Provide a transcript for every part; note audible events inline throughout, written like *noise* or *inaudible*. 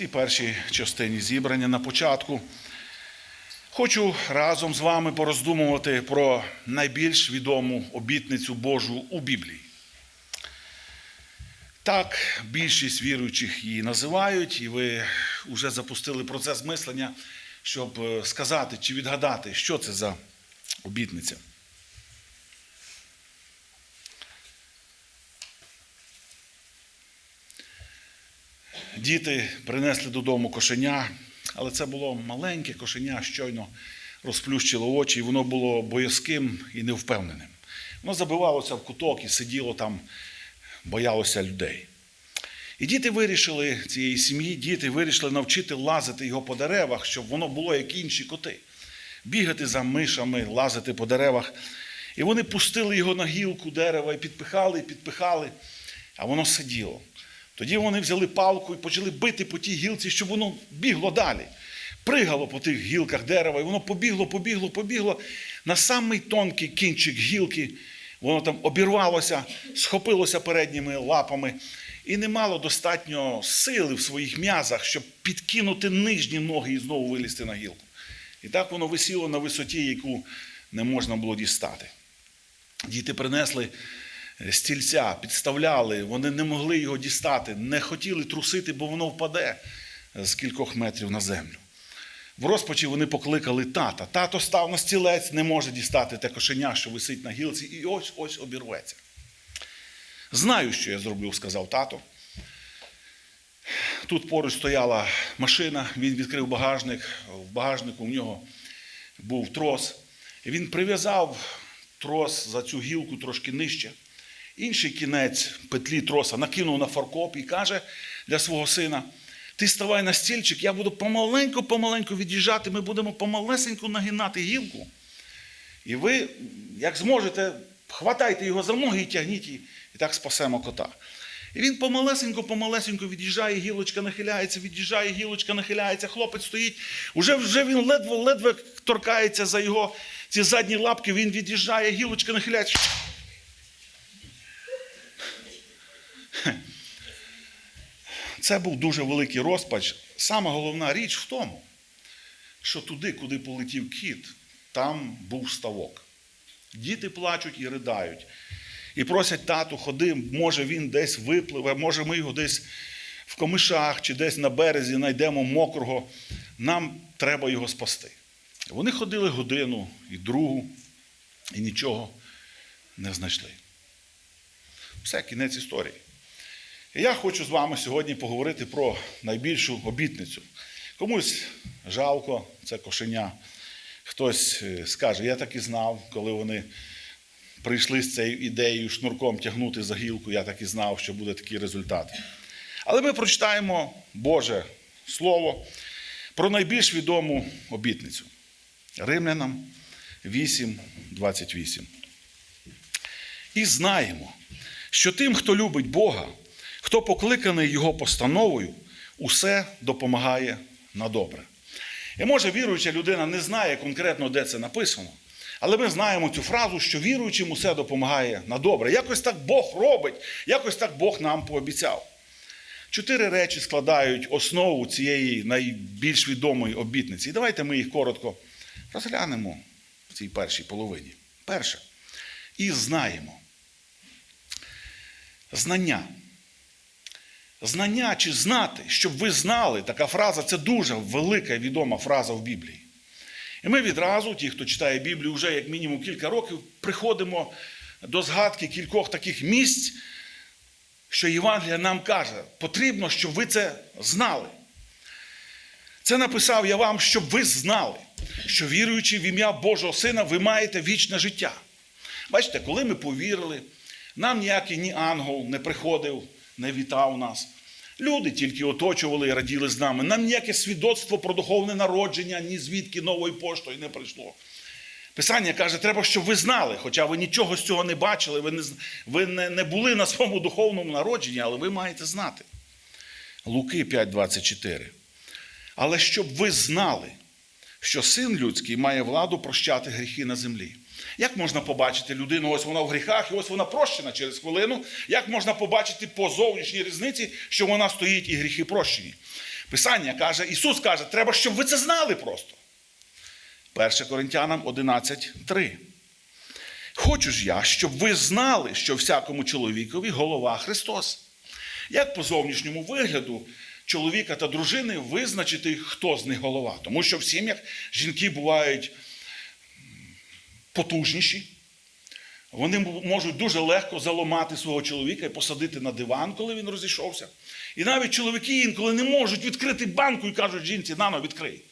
цій першій частині зібрання на початку. Хочу разом з вами пороздумувати про найбільш відому обітницю Божу у Біблії. Так, більшість віруючих її називають, і ви вже запустили процес мислення, щоб е, сказати чи відгадати, що це за обітниця. Діти принесли додому кошеня, але це було маленьке кошеня, щойно розплющило очі, і воно було боязким і невпевненим. Воно забивалося в куток і сиділо там, боялося людей. І діти вирішили цієї сім'ї, діти вирішили навчити лазити його по деревах, щоб воно було як інші коти. Бігати за мишами, лазити по деревах. І вони пустили його на гілку дерева і підпихали, і підпихали, а воно сиділо. Тоді вони взяли палку і почали бити по тій гілці, щоб воно бігло далі. Пригало по тих гілках дерева, і воно побігло, побігло, побігло. На самий тонкий кінчик гілки воно там обірвалося, схопилося передніми лапами і не мало достатньо сили в своїх м'язах, щоб підкинути нижні ноги і знову вилізти на гілку. І так воно висіло на висоті, яку не можна було дістати. Діти принесли стільця, підставляли, вони не могли його дістати, не хотіли трусити, бо воно впаде з кількох метрів на землю. В розпачі вони покликали тата. Тато став на стілець, не може дістати те кошеня, що висить на гілці, і ось ось обірветься. Знаю, що я зроблю, сказав тато. Тут поруч стояла машина, він відкрив багажник. В багажнику в нього був трос. Він прив'язав трос за цю гілку трошки нижче. Інший кінець петлі троса накинув на фаркоп і каже для свого сина: ти ставай на стільчик, я буду помаленьку-помаленьку від'їжджати, ми будемо помалесеньку нагинати гілку. І ви, як зможете, хватайте його за ноги і тягніть її, і так спасемо кота. І він помалесенько-помалесенько від'їжджає, гілочка нахиляється, від'їжджає, гілочка нахиляється, хлопець стоїть. Уже вже він ледве-ледве торкається за його ці задні лапки, він від'їжджає, гілочка нахиляється. *clears throat* Це був дуже великий розпач. Сама головна річ в тому, що туди, куди полетів кіт, там був ставок. Діти плачуть і riдають. І просять тату, ходи, може він десь випливе, може ми його десь в комишах чи десь на березі знайдемо мокрого. Нам треба його спасти. Вони ходили годину і другу, і нічого не знайшли. Все, кінець історії. Я хочу з вами сьогодні поговорити про найбільшу обітницю. Комусь жалко це кошеня. Хтось е, скаже, я так і знав, коли вони прийшли з цією ідеєю шнурком тягнути за гілку, я так і знав, що буде такий результат. Але ми прочитаємо Боже Слово про найбільш відому обітницю. Римлянам 8, 28. І знаємо, що тим, хто любить Бога, хто покликаний Його постановою, усе допомагає на добре. І може віруюча людина не знає конкретно, де це написано, але ми знаємо цю фразу, що віруючим усе допомагає на добре. Якось так Бог робить, якось так Бог нам пообіцяв. Чотири речі складають основу цієї найбільш відомої обітниці. І давайте ми їх коротко розглянемо в цій першій половині. Перше. І знаємо. Знання. Знання чи знати, щоб ви знали, така фраза це дуже велика і відома фраза в Біблії. І ми відразу, ті, хто читає Біблію, вже як мінімум кілька років, приходимо до згадки кількох таких місць, що Євангелія нам каже, потрібно, щоб ви це знали. Це написав я вам, щоб ви знали, що віруючи в ім'я Божого Сина, ви маєте вічне життя. Бачите, коли ми повірили, нам ніякий ні ангел не приходив, не вітав нас. Люди тільки оточували і раділи з нами. Нам ніяке свідоцтво про духовне народження, ні звідки новою поштою не прийшло. Писання каже, треба, щоб ви знали, хоча ви нічого з цього не бачили, ви не, ви не, не були на своєму духовному народженні, але ви маєте знати. Луки 5,24. Але щоб ви знали, що син людський має владу прощати гріхи на землі. Як можна побачити людину, ось вона в гріхах, і ось вона прощена через хвилину. Як можна побачити по зовнішній різниці, що вона стоїть і гріхи прощені? Писання каже, Ісус каже, треба, щоб ви це знали просто. 1 Коринтянам 11.3. Хочу ж я, щоб ви знали, що всякому чоловікові голова Христос. Як по зовнішньому вигляду чоловіка та дружини визначити, хто з них голова? Тому що в сім'ях жінки бувають потужніші, вони можуть дуже легко заламати свого чоловіка і посадити на диван, коли він розійшовся. І навіть чоловіки інколи не можуть відкрити банку і кажуть жінці, нано, відкрий.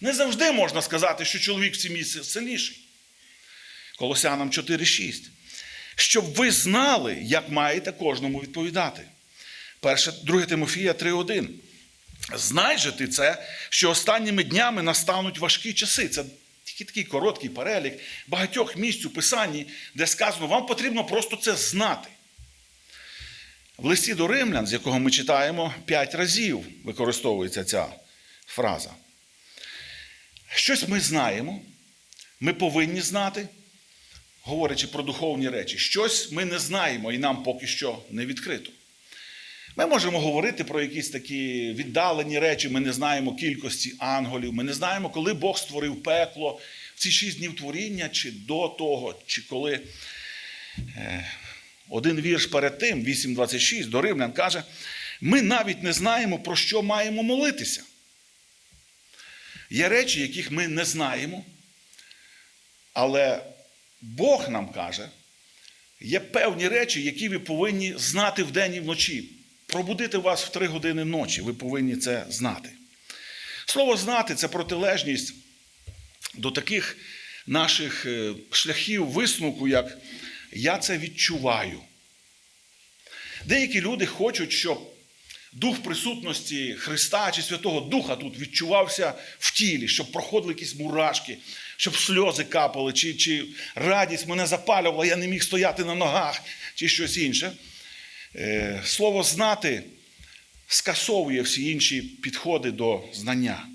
Не завжди можна сказати, що чоловік в сім'ї сильніший. Колосянам 4,6. Щоб ви знали, як маєте кожному відповідати. Перше, 2 Тимофія 3,1. Знай же ти це, що останніми днями настануть важкі часи. Це тільки такий короткий перелік багатьох місць у Писанні, де сказано, вам потрібно просто це знати. В листі до римлян, з якого ми читаємо, п'ять разів використовується ця фраза. Щось ми знаємо, ми повинні знати, говорячи про духовні речі, щось ми не знаємо і нам поки що не відкрито. Ми можемо говорити про якісь такі віддалені речі, ми не знаємо кількості ангелів, ми не знаємо, коли Бог створив пекло в ці шість днів творіння, чи до того, чи коли. Е, Один вірш перед тим, 8.26, до Римлян каже: ми навіть не знаємо, про що маємо молитися. Є речі, яких ми не знаємо, але Бог нам каже, є певні речі, які ви повинні знати вдень і вночі. Пробудити вас в три години ночі, ви повинні це знати. Слово знати це протилежність до таких наших е, шляхів висновку, як я це відчуваю. Деякі люди хочуть, щоб дух присутності Христа чи Святого Духа тут відчувався в тілі, щоб проходили якісь мурашки, щоб сльози капали, чи, чи радість мене запалювала, я не міг стояти на ногах, чи щось інше. Е, Слово знати скасовує всі інші підходи до знання.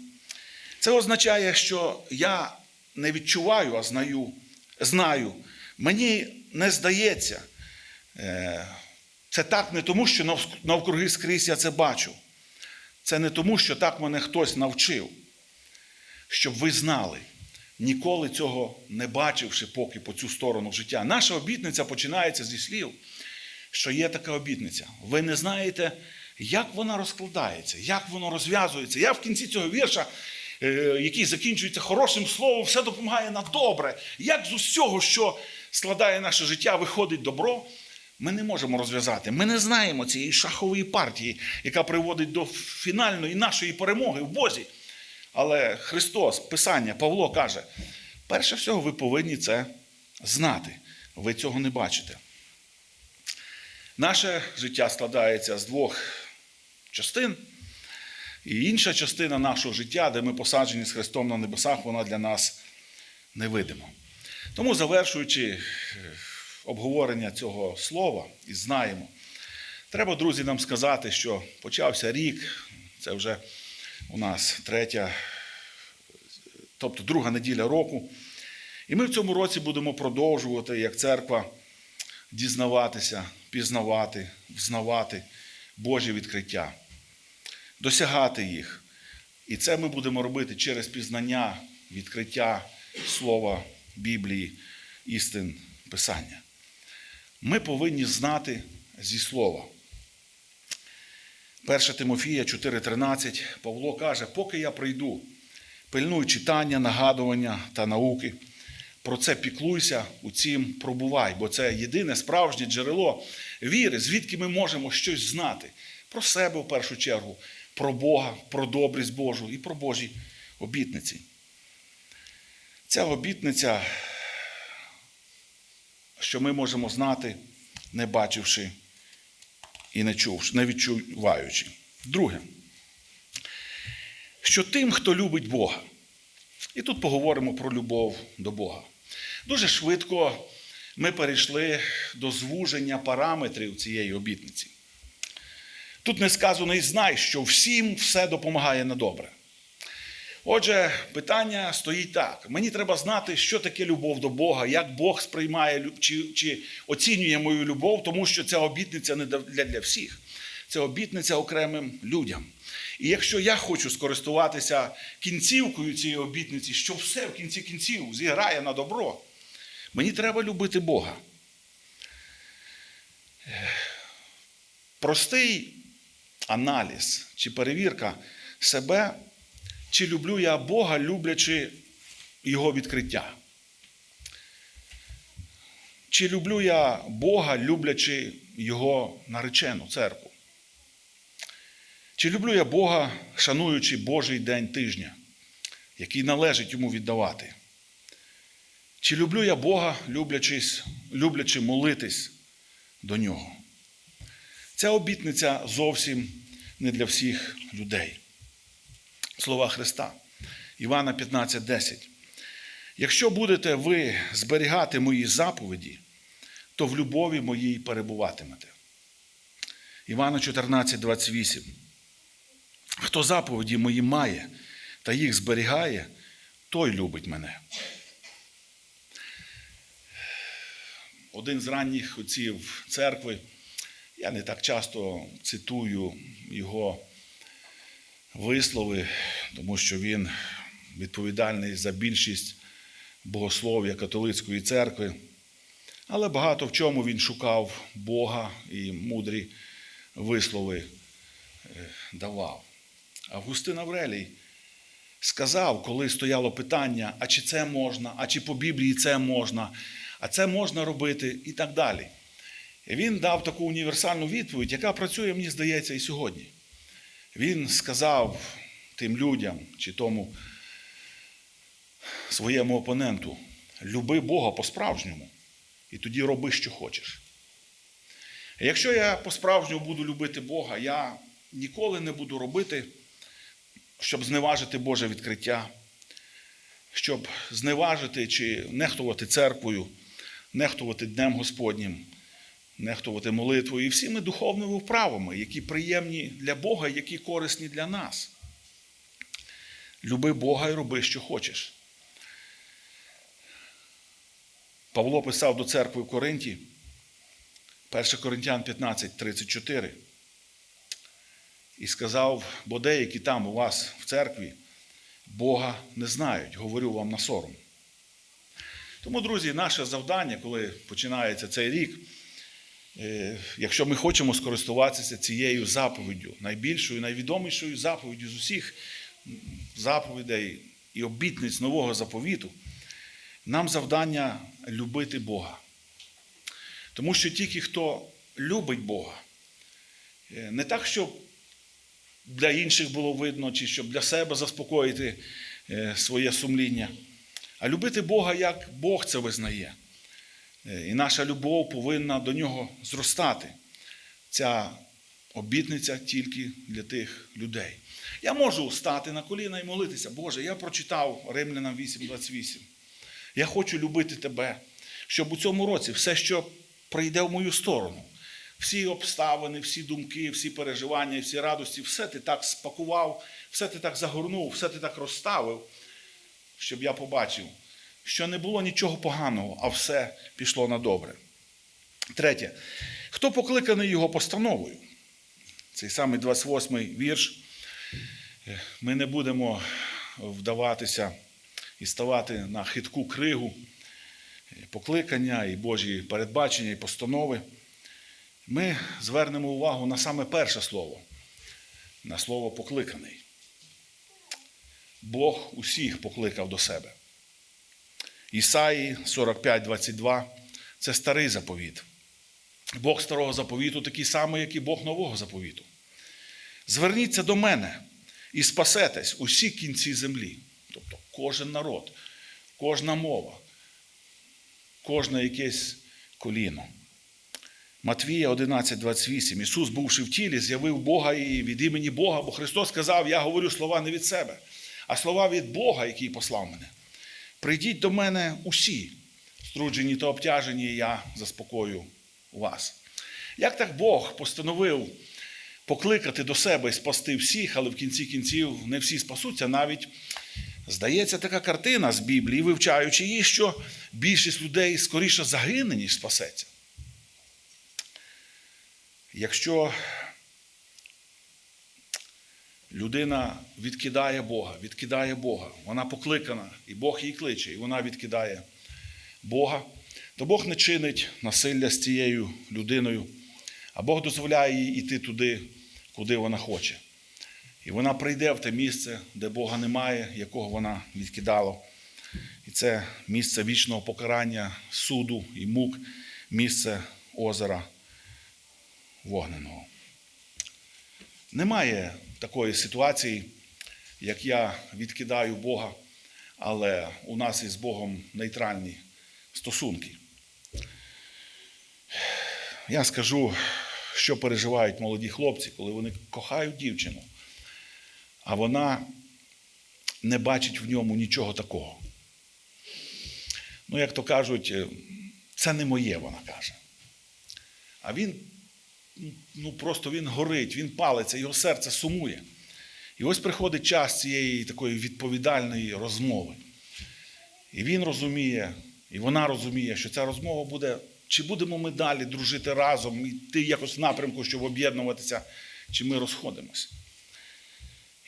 Це означає, що я не відчуваю, а знаю. знаю. Мені не здається. Е, Це так не тому, що навкруги скрізь я це бачу. Це не тому, що так мене хтось навчив. Щоб ви знали, ніколи цього не бачивши поки по цю сторону життя. Наша обітниця починається зі слів, що є така обітниця. Ви не знаєте, як вона розкладається, як воно розв'язується. Я в кінці цього вірша, е, який закінчується хорошим словом, все допомагає на добре. Як з усього, що складає наше життя, виходить добро, ми не можемо розв'язати. Ми не знаємо цієї шахової партії, яка приводить до фінальної нашої перемоги в Бозі. Але Христос, Писання, Павло каже: перше всього, ви повинні це знати. Ви цього не бачите. Наше життя складається з двох частин. І інша частина нашого життя, де ми посаджені з Христом на небесах, вона для нас невидима. Тому, завершуючи обговорення цього слова і знаємо, треба, друзі, нам сказати, що почався рік, це вже у нас третя, тобто друга неділя року. І ми в цьому році будемо продовжувати як церква дізнаватися, пізнавати, взнавати Божі відкриття, досягати їх. І це ми будемо робити через пізнання, відкриття Слова Біблії, істин Писання. Ми повинні знати зі слова. 1 Тимофія 4:13 Павло каже, поки я прийду, пильнуй читання, нагадування та науки. Про це піклуйся, у цім пробувай, бо це єдине справжнє джерело віри, звідки ми можемо щось знати про себе в першу чергу, про Бога, про добрість Божу і про Божі обітниці. Ця обітниця, що ми можемо знати, не бачивши і не чувши, не відчуваючи. Друге, що тим, хто любить Бога, і тут поговоримо про любов до Бога. Дуже швидко ми перейшли до звуження параметрів цієї обітниці. Тут не сказано і знай, що всім все допомагає на добре. Отже, питання стоїть так: мені треба знати, що таке любов до Бога, як Бог сприймає чи, чи оцінює мою любов, тому що ця обітниця не для, для всіх. Це обітниця окремим людям. І якщо я хочу скористуватися кінцівкою цієї обітниці, що все в кінці кінців зіграє на добро, мені треба любити Бога. Простий аналіз чи перевірка себе, чи люблю я Бога, люблячи Його відкриття. Чи люблю я Бога, люблячи Його наречену церкву? Чи люблю я Бога, шануючи Божий день тижня, який належить йому віддавати? Чи люблю я Бога, люблячи молитись до нього? Ця обітниця зовсім не для всіх людей. Слова Христа. Івана 15:10. Якщо будете ви зберігати мої заповіді, то в любові моїй перебуватимете. Івана 14:28. Хто заповіді мої має та їх зберігає, той любить мене. Один з ранніх отців церкви, я не так часто цитую його вислови, тому що він відповідальний за більшість богослов'я католицької церкви. Але багато в чому він шукав Бога і мудрі вислови е, давав. Августин Аврелій сказав, коли стояло питання, а чи це можна, а чи по Біблії це можна, а це можна робити і так далі. Він дав таку універсальну відповідь, яка працює, мені здається, і сьогодні. Він сказав тим людям чи тому своєму опоненту: люби Бога по-справжньому, і тоді роби, що хочеш. Якщо я по-справжньому буду любити Бога, я ніколи не буду робити, щоб зневажити Боже відкриття, щоб зневажити чи нехтувати церквою, нехтувати Днем Господнім, нехтувати молитвою і всіми духовними вправами, які приємні для Бога, які корисні для нас. Люби Бога і роби, що хочеш. Павло писав до церкви в Коринті, 1 Коринтян 15, 34. І сказав, бо деякі там у вас в церкві Бога не знають, говорю вам на сором. Тому, друзі, наше завдання, коли починається цей рік, е, якщо ми хочемо скористуватися цією заповіддю, найбільшою, найвідомішою заповіддю з усіх заповідей і обітниць нового заповіту, нам завдання любити Бога. Тому що тільки хто любить Бога, е, не так, щоб для інших було видно, чи щоб для себе заспокоїти е, своє сумління, а любити Бога, як Бог це визнає. Е, І наша любов повинна до нього зростати. Ця обітниця тільки для тих людей. Я можу стати на коліна і молитися. Боже, я прочитав Римлянам 8.28. Я хочу любити тебе, щоб у цьому році все, що прийде в мою сторону, всі обставини, всі думки, всі переживання, всі радості, все ти так спакував, все ти так загорнув, все ти так розставив, щоб я побачив, що не було нічого поганого, а все пішло на добре. Третє. Хто покликаний його постановою? Цей самий 28-й вірш. Ми не будемо вдаватися і ставати на хитку кригу покликання і Божі передбачення і постанови. Ми звернемо увагу на саме перше слово, на слово покликаний. Бог усіх покликав до себе. Ісаї 45:22 це старий заповіт. Бог старого заповіту такий самий, як і Бог нового заповіту. Зверніться до мене і спасетесь усі кінці землі. Тобто кожен народ, кожна мова, кожне якесь коліно. Матвія 11:28. Ісус, бувши в тілі, з'явив Бога і від імені Бога, бо Христос сказав: Я говорю слова не від себе, а слова від Бога, який послав мене. Прийдіть до мене усі, струджені та обтяжені, і я заспокою вас. Як так Бог постановив покликати до себе і спасти всіх, але в кінці кінців не всі спасуться, навіть здається така картина з Біблії, вивчаючи її, що більшість людей скоріше загине, ніж спасеться. Якщо людина відкидає Бога, відкидає Бога, вона покликана, і Бог її кличе, і вона відкидає Бога, то Бог не чинить насилля з цією людиною, а Бог дозволяє їй йти туди, куди вона хоче. І вона прийде в те місце, де Бога немає, якого вона відкидала. І це місце вічного покарання, суду і мук, місце озера вогненого. Немає такої ситуації, як я відкидаю Бога, але у нас із Богом нейтральні стосунки. Я скажу, що переживають молоді хлопці, коли вони кохають дівчину, а вона не бачить в ньому нічого такого. Ну, як то кажуть, це не моє, вона каже. А він ну, просто він горить, він палиться, його серце сумує. І ось приходить час цієї такої відповідальної розмови. І він розуміє, і вона розуміє, що ця розмова буде, чи будемо ми далі дружити разом, йти якось в напрямку, щоб об'єднуватися, чи ми розходимося.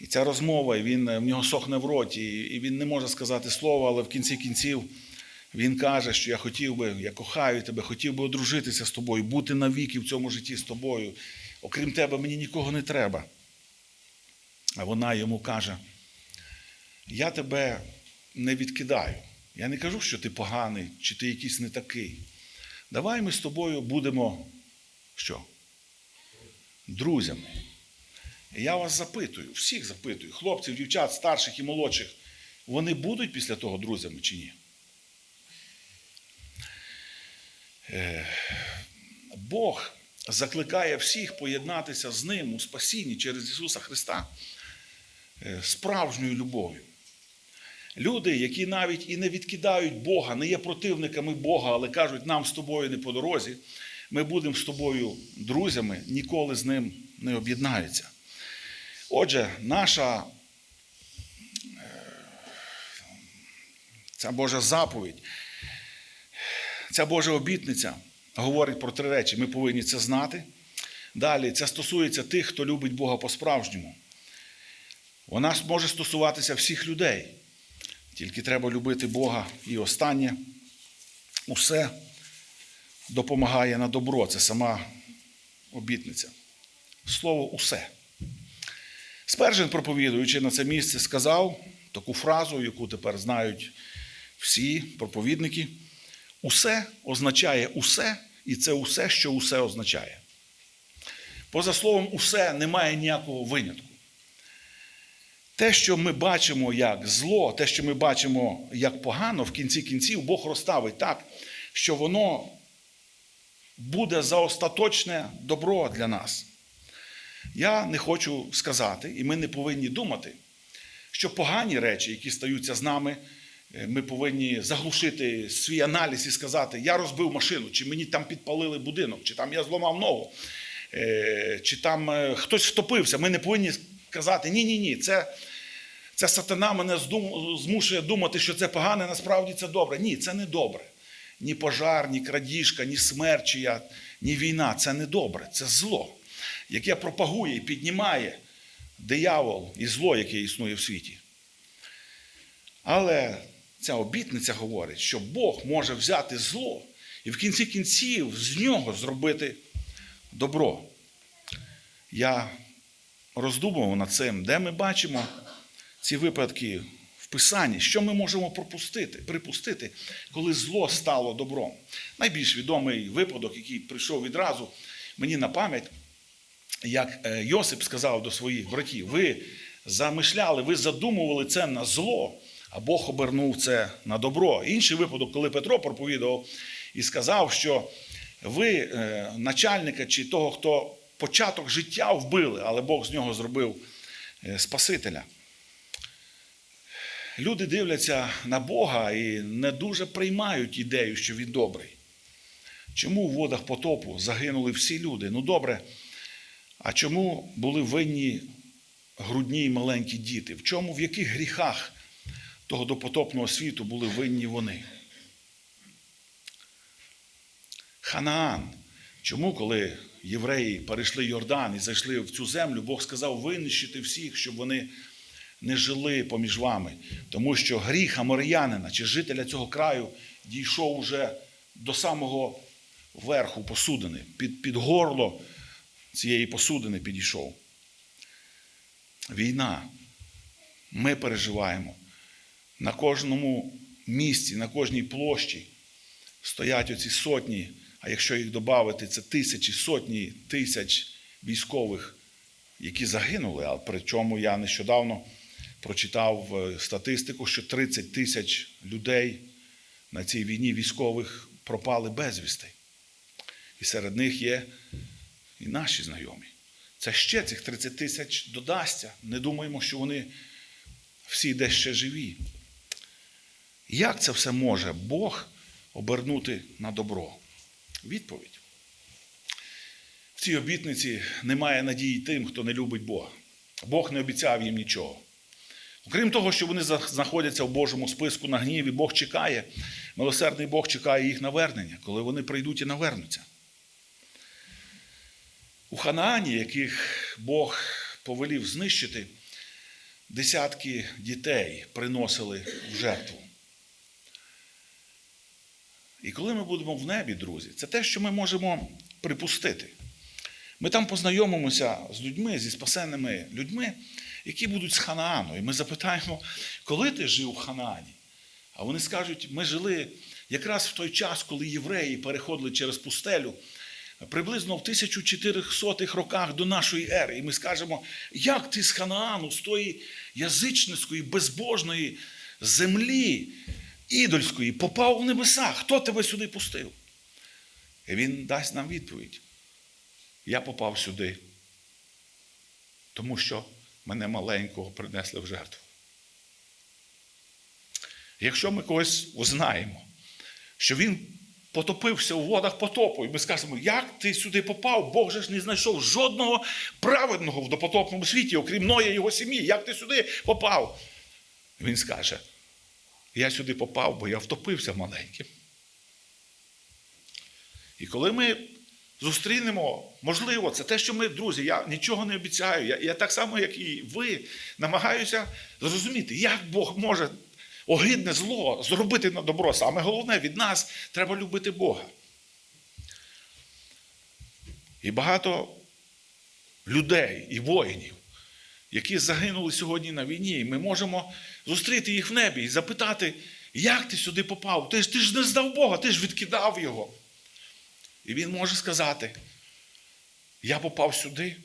І ця розмова, він в нього сохне в роті, і він не може сказати слова, але в кінці кінців він каже, що я хотів би, я кохаю тебе, хотів би одружитися з тобою, бути навіки в цьому житті з тобою. Окрім тебе, мені нікого не треба. А вона йому каже: Я тебе не відкидаю. Я не кажу, що ти поганий, чи ти якийсь не такий. Давай ми з тобою будемо що? Друзями. Я вас запитую, всіх запитую, хлопців, дівчат, старших і молодших, вони будуть після того друзями чи ні? Бог закликає всіх поєднатися з Ним у спасінні через Ісуса Христа е, справжньою любов'ю. Люди, які навіть і не відкидають Бога, не є противниками Бога, але кажуть, нам з тобою не по дорозі, ми будемо з тобою друзями, ніколи з ним не об'єднаються. Отже, наша е, ця Божа заповідь, ця Божа обітниця говорить про три речі. Ми повинні це знати. Далі, це стосується тих, хто любить Бога по-справжньому. Вона може стосуватися всіх людей. Тільки треба любити Бога і останнє. Усе допомагає на добро. Це сама обітниця. Слово усе. Спержен, проповідуючи на це місце, сказав таку фразу, яку тепер знають всі проповідники. Усе означає усе, і це усе, що усе означає. Поза словом, усе немає ніякого винятку. Те, що ми бачимо як зло, те, що ми бачимо як погано, в кінці кінців Бог розставить так, що воно буде за остаточне добро для нас. Я не хочу сказати, і ми не повинні думати, що погані речі, які стаються з нами, ми повинні заглушити свій аналіз і сказати, я розбив машину, чи мені там підпалили будинок, чи там я зламав ногу, е, чи там е, хтось втопився. Ми не повинні сказати, ні-ні ні, це, це сатана мене змушує думати, що це погане, насправді це добре. Ні, це не добре. Ні пожар, ні крадіжка, ні смерть, чия, ні війна це не добре, це зло, яке пропагує і піднімає диявол і зло, яке існує в світі. Але ця обітниця говорить, що Бог може взяти зло і в кінці кінців з нього зробити добро. Я роздумував над цим, де ми бачимо ці випадки в Писанні, що ми можемо пропустити, припустити, коли зло стало добром. Найбільш відомий випадок, який прийшов відразу мені на пам'ять, як е, Йосип сказав до своїх братів: ви замишляли, ви задумували це на зло, а Бог обернув це на добро. Інший випадок, коли Петро проповідував і сказав, що ви е, начальника чи того, хто початок життя вбили, але Бог з нього зробив е, Спасителя. Люди дивляться на Бога і не дуже приймають ідею, що він добрий. Чому в водах потопу загинули всі люди? Ну добре. А чому були винні грудні і маленькі діти? В чому, в яких гріхах того допотопного світу були винні вони? Ханаан Чому, коли євреї перейшли Йордан і зайшли в цю землю, Бог сказав винищити всіх, щоб вони не жили поміж вами. Тому що гріх аморянина чи жителя цього краю дійшов уже до самого верху посудини, під, під горло цієї посудини підійшов. Війна. Ми переживаємо. На кожному місці, на кожній площі стоять оці сотні, а якщо їх додати, це тисячі, сотні тисяч військових, які загинули. А причому я нещодавно прочитав е, статистику, що 30 тисяч людей на цій війні військових пропали безвісти. І серед них є і наші знайомі. Це ще цих 30 тисяч додасться. Не думаємо, що вони всі десь ще живі. Як це все може Бог обернути на добро? Відповідь. В цій обітниці немає надії тим, хто не любить Бога. Бог не обіцяв їм нічого. Окрім того, що вони знаходяться в Божому списку на гніві, Бог чекає, милосердний Бог чекає їх навернення, коли вони прийдуть і навернуться. У Ханаані, яких Бог повелів знищити, десятки дітей приносили в жертву. І коли ми будемо в небі, друзі, це те, що ми можемо припустити. Ми там познайомимося з людьми, зі спасенними людьми, які будуть з Ханаану. І ми запитаємо, коли ти жив в Ханаані? А вони скажуть, ми жили якраз в той час, коли євреї переходили через пустелю, приблизно в 1400 роках до нашої ери. І ми скажемо, як ти з Ханаану, з тої язичницької, безбожної землі ідольської, попав в небеса? Хто тебе сюди пустив? І він дасть нам відповідь. Я попав сюди, тому що мене маленького принесли в жертву. Якщо ми когось узнаємо, що він потопився у водах потопу, і ми скажемо, як ти сюди попав? Бог же ж не знайшов жодного праведного в допотопному світі, окрім Ноя його сім'ї. Як ти сюди попав? Він скаже: я сюди попав, бо я втопився маленьким. І коли ми зустрінемо, можливо, це те, що ми, друзі, я нічого не обіцяю. Я, я так само, як і ви, намагаюся зрозуміти, як Бог може огидне зло зробити на добро. Саме головне від нас треба любити Бога. І багато людей і воїнів, які загинули сьогодні на війні, і ми можемо зустріти їх в небі і запитати, як ти сюди попав? Ти ж, ти ж не здав Бога, ти ж відкидав його. І він може сказати: я попав сюди,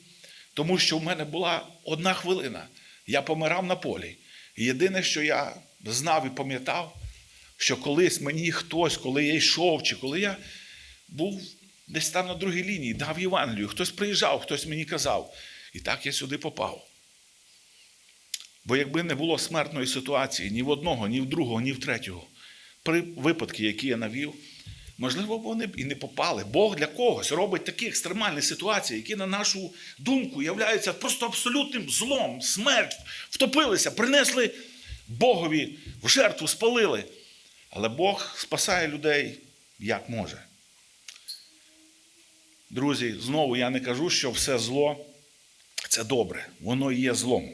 тому що в мене була одна хвилина. Я помирав на полі. І єдине, що я знав і пам'ятав, що колись мені хтось, коли я йшов, чи коли я був десь там на другій лінії, дав Євангелію, хтось приїжджав, хтось мені казав. І так я сюди попав. Бо якби не було смертної ситуації ні в одного, ні в другого, ні в третього, при випадки, які я навів, можливо, вони б і не попали. Бог для когось робить такі екстремальні ситуації, які, на нашу думку, являються просто абсолютним злом, смерть, втопилися, принесли Богові в жертву, спалили. Але Бог спасає людей як може. Друзі, знову я не кажу, що все зло це добре, воно є злом.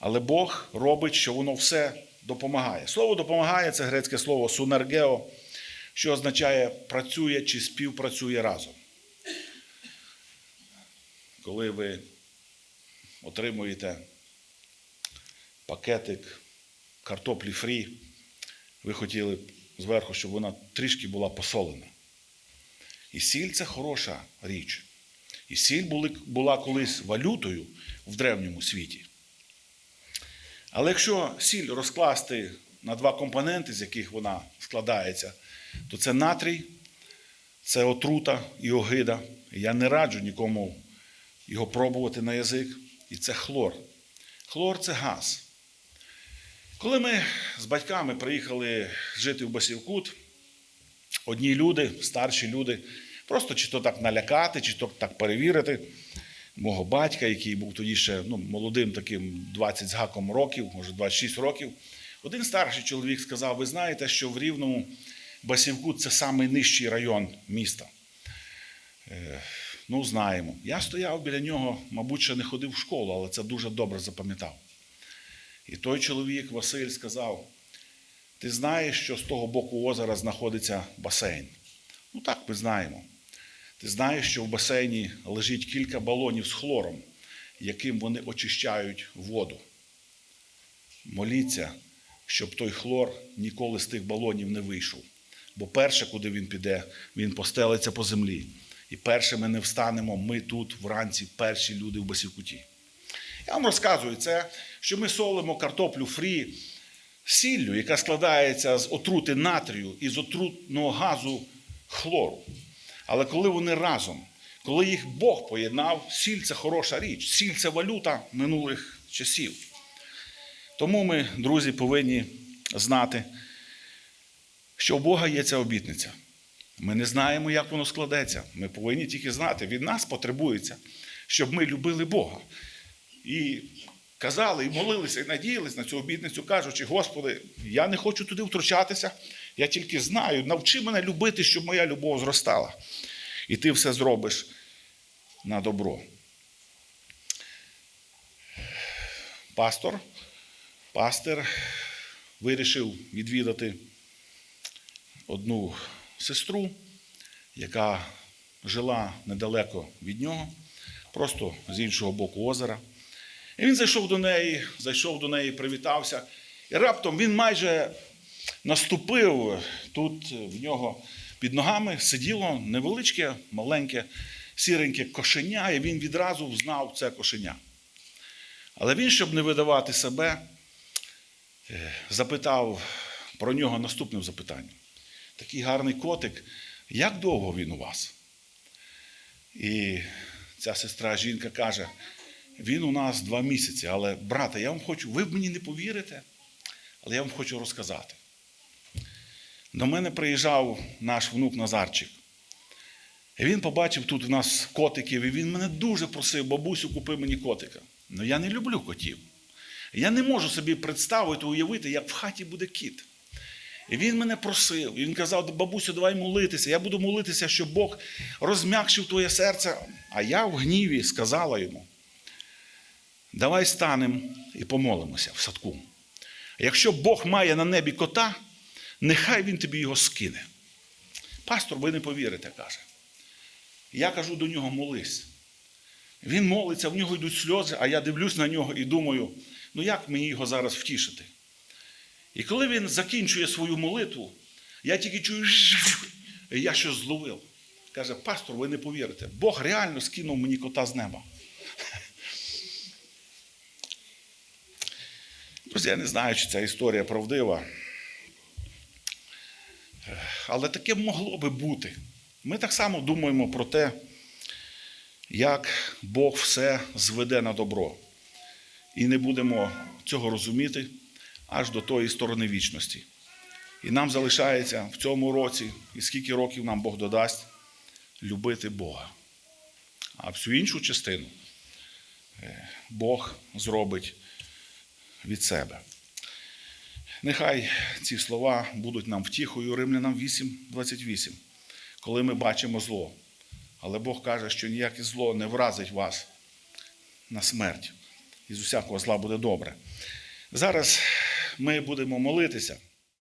Але Бог робить, що воно все допомагає. Слово допомагає це грецьке слово сунергео, що означає працює чи співпрацює разом. Коли ви отримуєте пакетик картоплі фрі, ви хотіли зверху, щоб вона трішки була посолена. І сіль це хороша річ. І сіль була колись валютою в древньому світі. Але якщо сіль розкласти на два компоненти, з яких вона складається, то це натрій, це отрута і огида. Я не раджу нікому його пробувати на язик. І це хлор. Хлор це газ. Коли ми з батьками приїхали жити в Басівкут, одні люди, старші люди, просто чи то так налякати, чи то так перевірити мого батька, який був тоді ще ну, молодим, таким 20 з гаком років, може 26 років. Один старший чоловік сказав: ви знаєте, що в Рівному Басівкут це найнижчий район міста. Е, Ну, знаємо. Я стояв біля нього, мабуть, ще не ходив в школу, але це дуже добре запам'ятав. І той чоловік, Василь, сказав: ти знаєш, що з того боку озера знаходиться басейн? Ну так, ми знаємо. Ти знаєш, що в басейні лежить кілька балонів з хлором, яким вони очищають воду. Моліться, щоб той хлор ніколи з тих балонів не вийшов. Бо перше, куди він піде, він постелиться по землі. І першими не встанемо ми тут вранці, перші люди в Басівкуті. Я вам розказую це, що ми солимо картоплю фрі сіллю, яка складається з отрути натрію і з отрутного газу хлору. Але коли вони разом, коли їх Бог поєднав, сіль це хороша річ, сіль це валюта минулих часів. Тому ми, друзі, повинні знати, що у Бога є ця обітниця. Ми не знаємо, як воно складеться. Ми повинні тільки знати, від нас потребується, щоб ми любили Бога. І казали, і молилися, і надіялись на цю обітницю, кажучи, Господи, я не хочу туди втручатися, я тільки знаю, навчи мене любити, щоб моя любов зростала. І ти все зробиш на добро. Пастор, пастир вирішив відвідати одну сестру, яка жила недалеко від нього, просто з іншого боку озера. І він зайшов до неї, зайшов до неї, привітався. І раптом він майже наступив тут в нього під ногами сиділо невеличке, маленьке, сіреньке кошеня, і він відразу взнав це кошеня. Але він, щоб не видавати себе, е, запитав про нього наступним запитанням. Такий гарний котик, як довго він у вас? І ця сестра жінка каже: він у нас два місяці, але брате, я вам хочу, ви мені не повірите, але я вам хочу розказати. До мене приїжджав наш внук Назарчик. І він побачив тут у нас котиків, і він мене дуже просив, бабусю, купи мені котика. Ну я не люблю котів. Я не можу собі представити, уявити, як в хаті буде кіт. І він мене просив, і він казав, бабусю, давай молитися. Я буду молитися, щоб Бог розм'якшив твоє серце. А я в гніві сказала йому: давай станемо і помолимося в садку. Якщо Бог має на небі кота, нехай він тобі його скине. Пастор, ви не повірите, каже. Я кажу до нього, молись. Він молиться, в нього йдуть сльози, а я дивлюсь на нього і думаю, ну як мені його зараз втішити? І коли він закінчує свою молитву, я тільки чую, я щось зловив. Каже, пастор, ви не повірите, Бог реально скинув мені кота з неба. Друзі, я не знаю, чи ця історія правдива. Але таке могло би бути. Ми так само думаємо про те, як Бог все зведе на добро. І не будемо цього розуміти аж до тої сторони вічності. І нам залишається в цьому році, і скільки років нам Бог додасть, любити Бога. А всю іншу частину е, Бог зробить від себе. Нехай ці слова будуть нам втіхою Римлянам 8.28, коли ми бачимо зло. Але Бог каже, що ніяке зло не вразить вас на смерть. І з усякого зла буде добре. Зараз ми будемо молитися.